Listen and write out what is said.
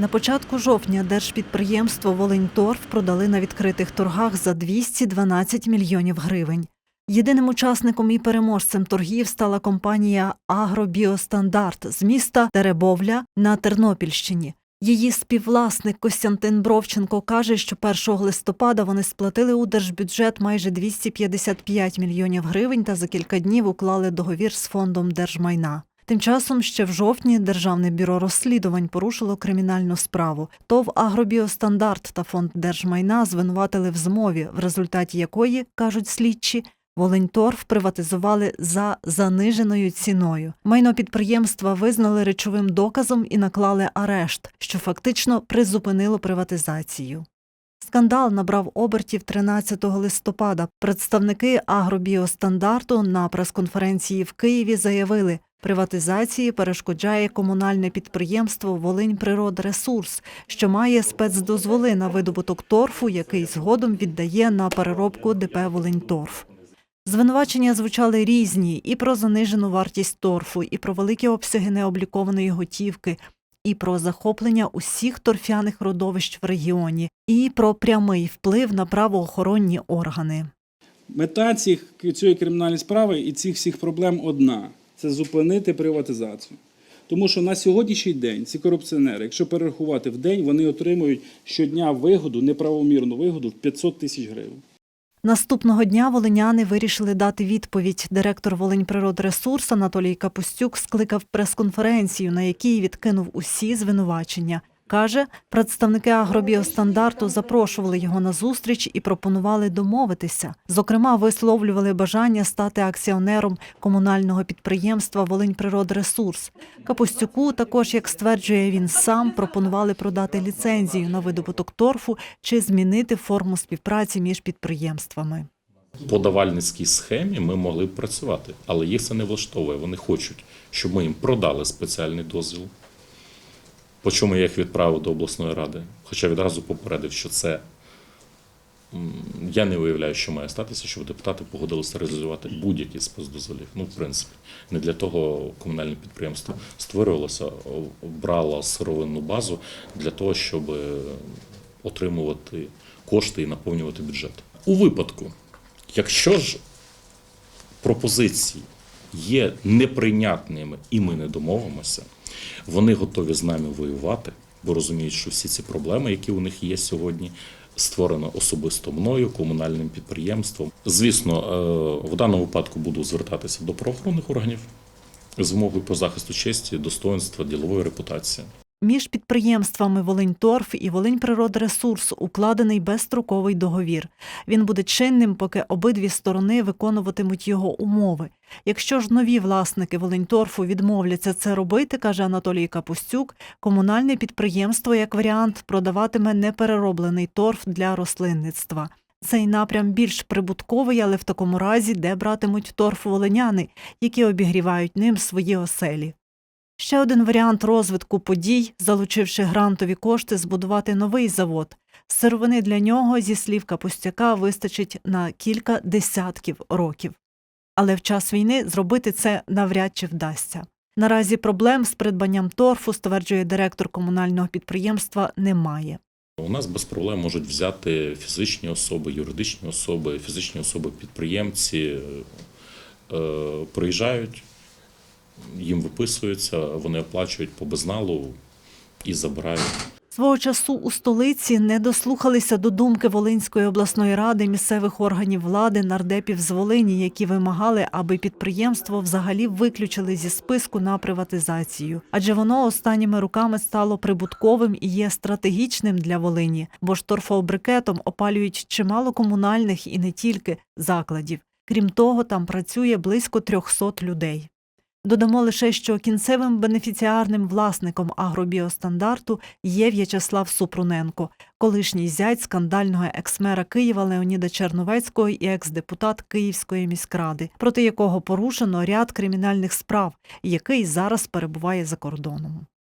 На початку жовтня держпідприємство Волиньторф продали на відкритих торгах за 212 мільйонів гривень. Єдиним учасником і переможцем торгів стала компанія Агробіостандарт з міста Теребовля на Тернопільщині. Її співвласник Костянтин Бровченко каже, що 1 листопада вони сплатили у держбюджет майже 255 мільйонів гривень та за кілька днів уклали договір з фондом держмайна. Тим часом ще в жовтні Державне бюро розслідувань порушило кримінальну справу. ТОВ Агробіостандарт та фонд держмайна звинуватили в змові, в результаті якої, кажуть слідчі, Волиньторф приватизували за заниженою ціною. Майно підприємства визнали речовим доказом і наклали арешт, що фактично призупинило приватизацію. Скандал набрав обертів 13 листопада. Представники агробіостандарту на прес-конференції в Києві заявили, приватизації перешкоджає комунальне підприємство Волиньприродресурс, що має спецдозволи на видобуток торфу, який згодом віддає на переробку ДП Волиньторф. Звинувачення звучали різні і про занижену вартість торфу, і про великі обсяги необлікованої готівки, і про захоплення усіх торфяних родовищ в регіоні, і про прямий вплив на правоохоронні органи. Мета цих, цієї кримінальної справи і цих всіх проблем одна це зупинити приватизацію. Тому що на сьогоднішній день ці корупціонери, якщо перерахувати в день, вони отримують щодня вигоду, неправомірну вигоду в 500 тисяч гривень. Наступного дня волиняни вирішили дати відповідь. Директор Волиньприродресурс Анатолій Капустюк скликав прес-конференцію, на якій відкинув усі звинувачення. Каже, представники агробіостандарту запрошували його на зустріч і пропонували домовитися. Зокрема, висловлювали бажання стати акціонером комунального підприємства Волиньприродресурс. Капустюку також, як стверджує він сам, пропонували продати ліцензію на видобуток торфу чи змінити форму співпраці між підприємствами. по давальницькій схемі ми могли б працювати, але їх це не влаштовує. Вони хочуть, щоб ми їм продали спеціальний дозвіл. По чому я їх відправив до обласної ради. Хоча відразу попередив, що це я не уявляю, що має статися, щоб депутати погодилися реалізувати будь-які спецдозволів. Ну, в принципі, не для того комунальне підприємство створювалося, брало сировинну базу для того, щоб отримувати кошти і наповнювати бюджет. У випадку, якщо ж пропозиції є неприйнятними і ми не домовимося, вони готові з нами воювати, бо розуміють, що всі ці проблеми, які у них є сьогодні, створено особисто мною, комунальним підприємством. Звісно, е, в даному випадку буду звертатися до правоохоронних органів з вимогою про захисту честі, достоинства, ділової репутації. Між підприємствами Волиньторф і Волиньприродресурс укладений безстроковий договір. Він буде чинним, поки обидві сторони виконуватимуть його умови. Якщо ж нові власники Волиньторфу відмовляться це робити, каже Анатолій Капустюк, комунальне підприємство як варіант продаватиме неперероблений торф для рослинництва. Цей напрям більш прибутковий, але в такому разі, де братимуть торф волиняни, які обігрівають ним свої оселі. Ще один варіант розвитку подій, залучивши грантові кошти, збудувати новий завод. Сировини для нього, зі слів Капустяка, вистачить на кілька десятків років. Але в час війни зробити це навряд чи вдасться. Наразі проблем з придбанням торфу, стверджує директор комунального підприємства, немає. У нас без проблем можуть взяти фізичні особи, юридичні особи, фізичні особи-підприємці, е, приїжджають, їм виписуються, вони оплачують по безналу і забирають. Свого часу у столиці не дослухалися до думки Волинської обласної ради місцевих органів влади нардепів з Волині, які вимагали, аби підприємство взагалі виключили зі списку на приватизацію, адже воно останніми роками стало прибутковим і є стратегічним для Волині, бо ж опалюють чимало комунальних і не тільки закладів. Крім того, там працює близько 300 людей. Додамо лише, що кінцевим бенефіціарним власником агробіостандарту є В'ячеслав Супруненко, колишній зять скандального екс-мера Києва Леоніда Черновецького і екс-депутат Київської міськради, проти якого порушено ряд кримінальних справ, який зараз перебуває за кордоном.